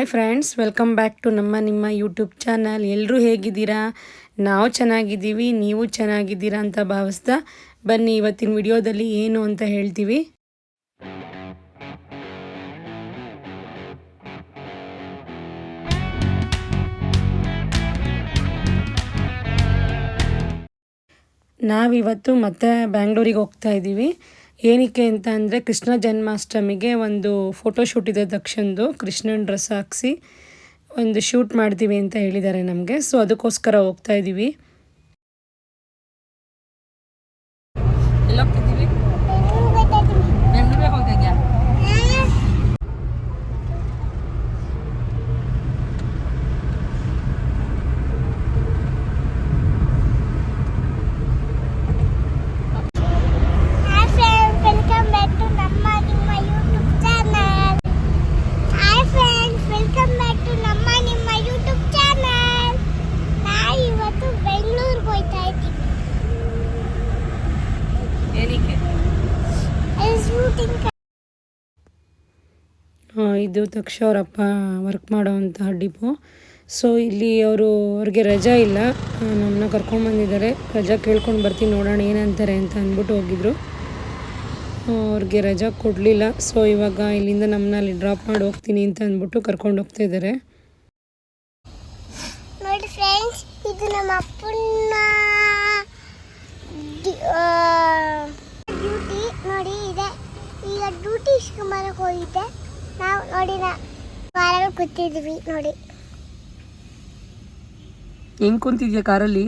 Hi friends, welcome back to ನಮ್ಮ, ನಿಮ್ಮ YouTube channel. ಎಲ್ಲರೂ ಹೇಗಿದ್ದೀರಾ? ನಾವು ಚೆನ್ನಾಗಿದ್ದೀವಿ, ನೀವು ಚೆನ್ನಾಗಿದ್ದೀರಾ ಅಂತ ಭಾವಿಸ್ತಾ ಬನ್ನಿ ಇವತ್ತಿನ ವಿಡಿಯೋದಲ್ಲಿ ಏನು ಅಂತ ಹೇಳ್ತೀವಿ. ನಾವಿವತ್ತು ಮತ್ತೆ ಬ್ಯಾಂಗ್ಳೂರಿಗೆ ಹೋಗ್ತಾ ಇದ್ದೀವಿ. ಏನಕ್ಕೆ ಅಂತ ಅಂದರೆ ಕೃಷ್ಣ ಜನ್ಮಾಷ್ಟಮಿಗೆ ಒಂದು ಫೋಟೋಶೂಟ್ ಇದೆ ದಕ್ಷಂದು, ಕೃಷ್ಣನ ಡ್ರೆಸ್ ಹಾಕ್ಸಿ ಒಂದು ಶೂಟ್ ಮಾಡ್ತೀವಿ ಅಂತ ಹೇಳಿದ್ದಾರೆ ನಮಗೆ. ಸೊ ಅದಕ್ಕೋಸ್ಕರ ಹೋಗ್ತಾ ಇದ್ದೀವಿ ಎಲ್ಲೋಗ್ತಿದ್ದೀವಿ ಬೆಂಗಳೂರಿಗೆ ಹೋಗ್ತಾ ಇದೆಯಾ Hi friends, welcome back to ನಮ್ಮ ನಿಮ್ಮ YouTube channel hi friends welcome back to ನಮ್ಮ ನಿಮ್ಮ ಯೂಟ್ಯೂಬ್ ಚಾನಲ್ ನಾವು ಇವತ್ತು ಬೆಂಗಳೂರಿಗೆ ಹೋಗ್ತಾ ಇದ್ದೀವಿ ಏನಕ್ಕೆ ಶೂಟಿಂಗ್ ಇದು ದಕ್ಷ ಅವರಪ್ಪ ವರ್ಕ್ ಮಾಡೋವಂತಹ ಡಿಪೋ ಸೊ ಇಲ್ಲಿ ಅವರು, ಅವ್ರಿಗೆ ರಜಾ ಇಲ್ಲ. ನಮ್ಮನ್ನ ಕರ್ಕೊಂಬಂದಿದ್ದಾರೆ ರಜಾ ಕೇಳ್ಕೊಂಡು ಬರ್ತೀನಿ ನೋಡೋಣ ಏನಂತಾರೆ ಅಂತ ಅಂದ್ಬಿಟ್ಟು ಹೋಗಿದ್ರು. ಅವ್ರಿಗೆ ರಜಾ ಕೊಡಲಿಲ್ಲ. ಸೊ ಇವಾಗ ಇಲ್ಲಿಂದ ನಮ್ಮನ್ನ ಅಲ್ಲಿ ಡ್ರಾಪ್ ಮಾಡಿ ಹೋಗ್ತೀನಿ ಅಂತ ಅಂದ್ಬಿಟ್ಟು ಕರ್ಕೊಂಡು ಹೋಗ್ತಾ ಇದ್ದಾರೆ. ಇದು ನಮ್ಮ ಅಪ್ಪನ ಡ್ಯೂಟಿ ನೋಡಿ ಇದೆ. ಈಗ ಡ್ಯೂಟಿ ಇಸ್ಕೊಂಬರಕ್ಕೆ ಹೋಗಿದ್ದೆ ನಾವು ನೋಡಿ ನಾ ಕಾರಲ್ಲಿ ಕೂತಿದ್ವಿ ನೋಡಿ. ಹೆಂಗ್ ಕುಂತಿದ್ಯಾ ಕಾರಲ್ಲಿ?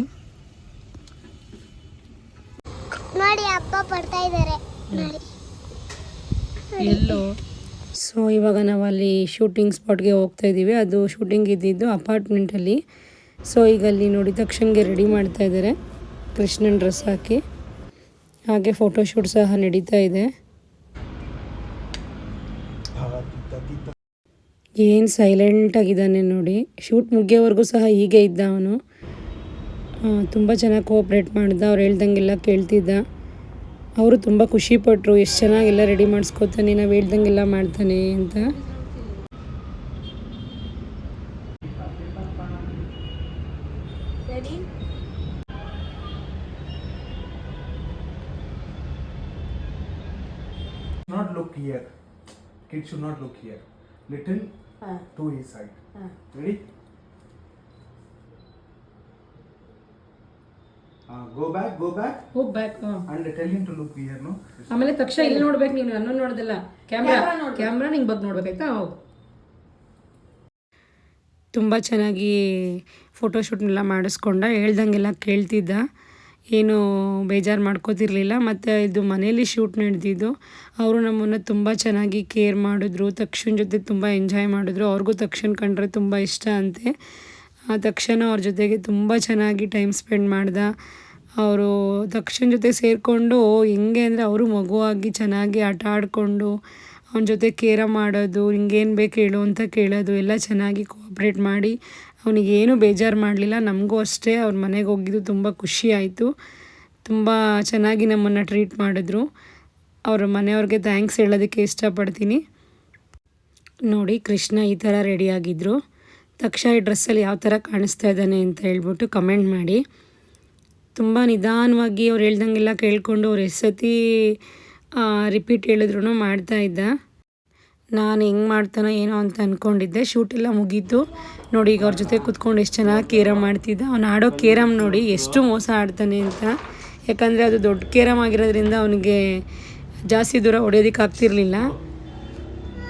ನೋಡಿ ಅಪ್ಪ ಬರ್ತಾ ಇದ್ದಾರೆ ನೋಡಿ. ಎಲ್ಲೋ. ಸೊ ಇವಾಗ ನಾವು ಅಲ್ಲಿ ಶೂಟಿಂಗ್ ಸ್ಪಾಟ್ಗೆ ಹೋಗ್ತಾ ಇದ್ದೀವಿ. ಅದು ಶೂಟಿಂಗ್ ಇದ್ದಿದ್ದು ಅಪಾರ್ಟ್ಮೆಂಟಲ್ಲಿ ಸೊ ಈಗ ಅಲ್ಲಿ ನೋಡಿ ತಕ್ಷಣಗೆ ರೆಡಿ ಮಾಡ್ತಾ ಇದ್ದಾರೆ ಕೃಷ್ಣನ್ ಡ್ರೆಸ್ ಹಾಕಿ. ಹಾಗೆ ಫೋಟೋಶೂಟ್ ಸಹ ನಡೀತಾ ಇದೆ. ಏನು ಸೈಲೆಂಟ್ ಆಗಿದ್ದಾನೆ ನೋಡಿ. ಶೂಟ್ ಮುಗಿಯೋವರೆಗೂ ಸಹ ಹೀಗೆ ಇದ್ದ ಅವನು. ತುಂಬ ಚೆನ್ನಾಗಿ ಕೋಆಪ್ರೇಟ್ ಮಾಡಿದ. ಅವ್ರು ಹೇಳ್ದಂಗೆಲ್ಲ ಕೇಳ್ತಿದ್ದ. ಅವರು ತುಂಬ ಖುಷಿಪಟ್ಟರು ಎಷ್ಟು ಚೆನ್ನಾಗೆಲ್ಲ ರೆಡಿ ಮಾಡಿಸ್ಕೊತಾನೆ ನಾವು ಹೇಳ್ದಂಗೆಲ್ಲ ಮಾಡ್ತಾನೆ ಅಂತ. Not look here. Kid should not look here. Little to his side. Ready? Uh, go back, go back, back and tell him to look here. No. ಆಮೇಲೆ ತಕ್ಷಣ ಇಲ್ಲಿ ನೋಡ್ಬೇಕು ನೀನು ನನ್ನ ನೋಡ್ದಲ್ಲ ಕ್ಯಾಮ್ರಾ ಕ್ಯಾಮ್ರಾ ನಿಂಗೆ ಬಗ್ಗೆ ನೋಡ್ಬೇಕಾಯ್ತಾ ಹೋಗು ತುಂಬ ಚೆನ್ನಾಗಿ ಫೋಟೋಶೂಟ್ನೆಲ್ಲ ಮಾಡಿಸ್ಕೊಂಡ ಹೇಳ್ದಂಗೆಲ್ಲ ಕೇಳ್ತಿದ್ದ ಏನು ಬೇಜಾರು ಮಾಡ್ಕೋತಿರ್ಲಿಲ್ಲ, ಮತ್ತು ಇದು ಮನೇಲಿ ಶೂಟ್ ನಡೆದಿದ್ದು, ಅವರು ನಮ್ಮನ್ನು ತುಂಬ ಚೆನ್ನಾಗಿ ಕೇರ್ ಮಾಡಿದ್ರು, ತಕ್ಷಣ ಜೊತೆ ತುಂಬ ಎಂಜಾಯ್ ಮಾಡಿದ್ರು, ಅವ್ರಿಗೂ ತಕ್ಷಣ ಕಂಡ್ರೆ ತುಂಬ ಇಷ್ಟ ಅಂತೆ. ತಕ್ಷಣ ಅವ್ರ ಜೊತೆಗೆ ತುಂಬ ಚೆನ್ನಾಗಿ ಟೈಮ್ ಸ್ಪೆಂಡ್ ಮಾಡ್ದ. ಅವರು ತಕ್ಷಣ ಜೊತೆ ಸೇರಿಕೊಂಡು ಹೆಂಗೆ ಅಂದರೆ ಅವರು ಮಗುವಾಗಿ ಚೆನ್ನಾಗಿ ಆಟ ಆಡಿಕೊಂಡು, ಅವನ ಜೊತೆ ಕೇರ ಮಾಡೋದು, ಹಿಂಗೇನು ಬೇಕು ಹೇಳು ಅಂತ ಕೇಳೋದು, ಎಲ್ಲ ಚೆನ್ನಾಗಿ ಕೋಆಪ್ರೇಟ್ ಮಾಡಿ ಅವನಿಗೇನು ಬೇಜಾರು ಮಾಡಲಿಲ್ಲ. ನಮಗೂ ಅಷ್ಟೇ. ಅವ್ರ ಮನೆಗೆ ಹೋಗಿದ್ದು ತುಂಬ ಖುಷಿ ಆಯಿತು. ತುಂಬ ಚೆನ್ನಾಗಿ ನಮ್ಮನ್ನು ಟ್ರೀಟ್ ಮಾಡಿದ್ರು. ಅವ್ರ ಮನೆಯವ್ರಿಗೆ ಥ್ಯಾಂಕ್ಸ್ ಹೇಳೋದಕ್ಕೆ ಇಷ್ಟಪಡ್ತೀನಿ. ನೋಡಿ, ಕೃಷ್ಣ ಈ ಥರ ರೆಡಿಯಾಗಿದ್ದರು ತಕ್ಷ ಈ ಡ್ರೆಸ್ಸಲ್ಲಿ ಯಾವ ಥರ ಕಾಣಿಸ್ತಾ ಇದ್ದಾನೆ ಅಂತ ಹೇಳ್ಬಿಟ್ಟು ಕಮೆಂಟ್ ಮಾಡಿ. ತುಂಬ ನಿಧಾನವಾಗಿ ಅವ್ರು ಹೇಳ್ದಂಗೆಲ್ಲ ಕೇಳಿಕೊಂಡು ಅವ್ರು ಎಷ್ಟು ಸತಿ ರಿಪೀಟ್ ಹೇಳಿದ್ರು ಮಾಡ್ತಾ ಇದ್ದ. ನಾನು ಹೆಂಗೆ ಮಾಡ್ತಾನೋ ಏನೋ ಅಂತ ಅಂದ್ಕೊಂಡಿದ್ದೆ ಶೂಟ್ ಎಲ್ಲ ಮುಗೀತು. ನೋಡಿ, ಈಗ ಅವ್ರ ಜೊತೆ ಕುತ್ಕೊಂಡು ಎಷ್ಟು ಚೆನ್ನಾಗಿ ಕೇರಮ್ ಮಾಡ್ತಿದ್ದ. ಅವ್ನು ಆಡೋ ಕೇರಮ್ ನೋಡಿ ಎಷ್ಟು ಮೋಸ ಆಡ್ತಾನೆ ಅಂತ. ಯಾಕಂದರೆ ಅದು ದೊಡ್ಡ ಕೇರಮ್ ಆಗಿರೋದ್ರಿಂದ ಅವನಿಗೆ ಜಾಸ್ತಿ ದೂರ ಹೊಡೆಯೋದಕ್ಕೆ ಆಗ್ತಿರ್ಲಿಲ್ಲ.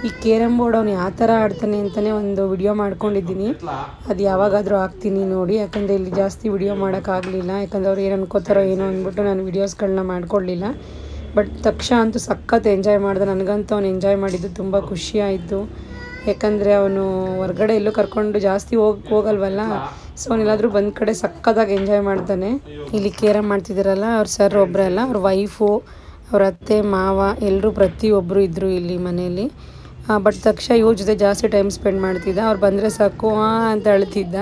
ಈ ಕೇರಮ್ ಬೋರ್ಡ್ ಅವ್ನು ಯಾವ ಥರ ಆಡ್ತಾನೆ ಅಂತಲೇ ಒಂದು ವಿಡಿಯೋ ಮಾಡ್ಕೊಂಡಿದ್ದೀನಿ. ಅದು ಯಾವಾಗಾದರೂ ಹಾಕ್ತೀನಿ ನೋಡಿ. ಯಾಕಂದರೆ ಇಲ್ಲಿ ಜಾಸ್ತಿ ವಿಡಿಯೋ ಮಾಡೋಕ್ಕಾಗಲಿಲ್ಲ ಯಾಕಂದರೆ ಅವ್ರು ಏನು ಅನ್ಕೋತಾರೋ ಏನೋ ಅಂದ್ಬಿಟ್ಟು ನಾನು ವೀಡಿಯೋಸ್ಗಳನ್ನ ಮಾಡ್ಕೊಳ್ಳಿಲ್ಲ ಬಟ್ ತಕ್ಷ ಅಂತೂ ಸಖತ್ ಎಂಜಾಯ್ ಮಾಡಿದೆ. ನನಗಂತೂ ಅವ್ನು ಎಂಜಾಯ್ ಮಾಡಿದ್ದು ತುಂಬ ಖುಷಿ ಆಯಿತು ಯಾಕಂದರೆ ಅವನು ಹೊರ್ಗಡೆ ಎಲ್ಲೂ ಕರ್ಕೊಂಡು ಜಾಸ್ತಿ ಹೋಗಿ, ಹೋಗಲ್ವಲ್ಲ? ಸೊ ಅವನೆಲ್ಲಾದರೂ ಬಂದ ಕಡೆ ಸಖತ್ತಾಗಿ ಎಂಜಾಯ್ ಮಾಡ್ತಾನೆ ಇಲ್ಲಿ ಕೇರ ಮಾಡ್ತಿದ್ದೀರಲ್ಲ, ಅವ್ರ ಸರ್ ಒಬ್ಬರಲ್ಲ ಅವ್ರ ವೈಫು, ಅವ್ರ ಅತ್ತೆ, ಮಾವ ಎಲ್ಲರೂ ಪ್ರತಿಯೊಬ್ಬರು ಇದ್ದರು ಇಲ್ಲಿ ಮನೆಯಲ್ಲಿ. ಬಟ್ ತಕ್ಷ ಇವ್ರ ಜೊತೆ ಜಾಸ್ತಿ ಟೈಮ್ ಸ್ಪೆಂಡ್ ಮಾಡ್ತಿದ್ದ. ಅವ್ರು ಬಂದರೆ ಸಾಕು ಅಂತ ಅಳ್ತಿದ್ದ.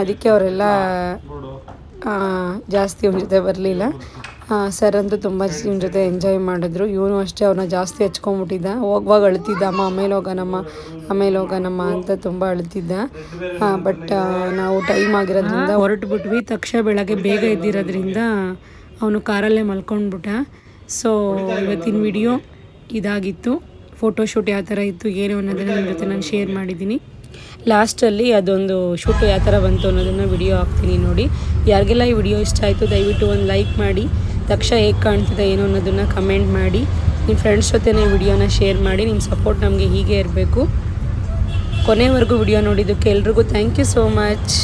ಅದಕ್ಕೆ ಅವರೆಲ್ಲ ಜಾಸ್ತಿ ಅವ್ನ ಜೊತೆ ಬರಲಿಲ್ಲ. ಸರ್ ಅಂತೂ ತುಂಬ ನಿಮ್ಮ ಜೊತೆ ಎಂಜಾಯ್ ಮಾಡಿದ್ರು. ಇವನು ಅಷ್ಟೇ ಅವ್ರನ್ನ ಜಾಸ್ತಿ ಹಚ್ಕೊಂಬಿಟ್ಟಿದ್ದ ಹೋಗುವಾಗ ಅಳ್ತಿದ್ದ, ಅಮ್ಮ, ಆಮೇಲೆ ಹೋಗೋಣಮ್ಮ ಆಮೇಲೆ ಹೋಗೋಣಮ್ಮ ಅಂತ ತುಂಬ ಅಳ್ತಿದ್ದ. ಬಟ್ ನಾವು ಟೈಮ್ ಆಗಿರೋದ್ರಿಂದ ಹೊರಟು ಬಿಟ್ವಿ ತಕ್ಷಣ ಬೆಳಗ್ಗೆ ಬೇಗ ಇದ್ದಿರೋದ್ರಿಂದ ಅವನು ಕಾರಲ್ಲೇ ಮಲ್ಕೊಂಡ್ಬಿಟ್ಟ. ಸೊ ಇವತ್ತಿನ ವಿಡಿಯೋ ಇದಾಗಿತ್ತು. ಫೋಟೋಶೂಟ್ ಯಾವ ಥರ ಇತ್ತು, ಏನು ಅನ್ನೋದನ್ನು ನಿಮ್ಮ ಜೊತೆ ನಾನು ಶೇರ್ ಮಾಡಿದ್ದೀನಿ. ಲಾಸ್ಟಲ್ಲಿ ಅದೊಂದು ಶೂಟು ಯಾವ ಥರ ಬಂತು ಅನ್ನೋದನ್ನು ವಿಡಿಯೋ ಹಾಕ್ತೀನಿ ನೋಡಿ. ಯಾರಿಗೆಲ್ಲ ಈ ವಿಡಿಯೋ ಇಷ್ಟ ಆಯಿತು, ದಯವಿಟ್ಟು ಒಂದು ಲೈಕ್ ಮಾಡಿ. ತಕ್ಷ ಹೇಗೆ ಕಾಣ್ತಿದೆ ಏನು ಅನ್ನೋದನ್ನು ಕಮೆಂಟ್ ಮಾಡಿ. ನಿಮ್ಮ ಫ್ರೆಂಡ್ಸ್ ಜೊತೆನೇ ವಿಡಿಯೋನ ಶೇರ್ ಮಾಡಿ ನಿಮ್ಮ ಸಪೋರ್ಟ್ ನಮಗೆ ಹೀಗೆ ಇರಬೇಕು. ಕೊನೆವರೆಗೂ ವಿಡಿಯೋ ನೋಡಿದ್ದಕ್ಕೆ ಎಲ್ರಿಗೂ ಥ್ಯಾಂಕ್ ಯು ಸೋ ಮಚ್